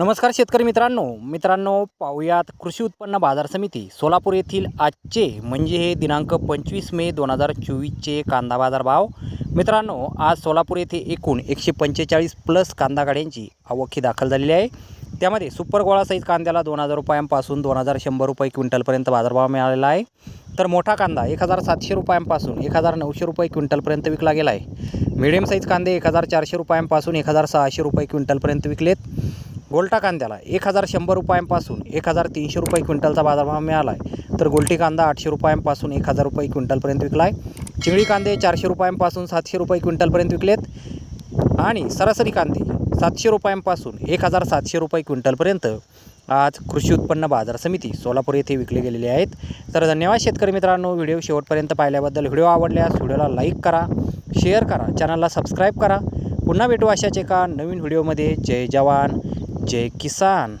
नमस्कार शेतकरी मित्रांनो. मित्रांनो पाहूयात कृषी उत्पन्न बाजार समिती सोलापूर येथील आजचे म्हणजे हे दिनांक पंचवीस मे दोन हजार चोवीसचे कांदा बाजार भाव. मित्रांनो आज सोलापूर येथे एकूण एकशे पंचेचाळीस प्लस कांदा गाड्यांची आवक दाखल झालेली आहे. त्यामध्ये सुपर गोळा साईज कांद्याला दोन हजार रुपयांपासून दोन हजार शंभर रुपये क्विंटलपर्यंत बाजारभाव मिळालेला आहे. तर मोठा कांदा एक हजार सातशे रुपयांपासून एक हजार नऊशे रुपये क्विंटलपर्यंत विकला गेला आहे. मिडियम साईज कांदे एक हजार चारशे रुपयांपासून एक हजार सहाशे रुपये क्विंटलपर्यंत विकलेत. गोल्टा कांद्याला एक हजार शंभर रुपयांपासून एक हजार तीनशे रुपये क्विंटलचा बाजारभाव मिळाला आहे तर गोल्टी कांदा आठशे रुपयांपासून एक हजार रुपये क्विंटलपर्यंत विकला आहे चिंगळी कांदे चारशे रुपयांपासून सातशे रुपये क्विंटलपर्यंत विकलेत. आणि सरासरी कांदे सातशे रुपयांपासून एक हजार सातशे रुपये क्विंटलपर्यंत आज कृषी उत्पन्न बाजार समिती सोलापूर येथे विकले गेलेले आहेत. तर धन्यवाद शेतकरी मित्रांनो व्हिडिओ शेवटपर्यंत पाहिल्याबद्दल व्हिडिओ आवडल्यास व्हिडिओला लाईक करा शेअर करा चॅनलला सबस्क्राईब करा. पुन्हा भेटू अशाच एका नवीन व्हिडिओमध्ये. जय जवान. जय किसान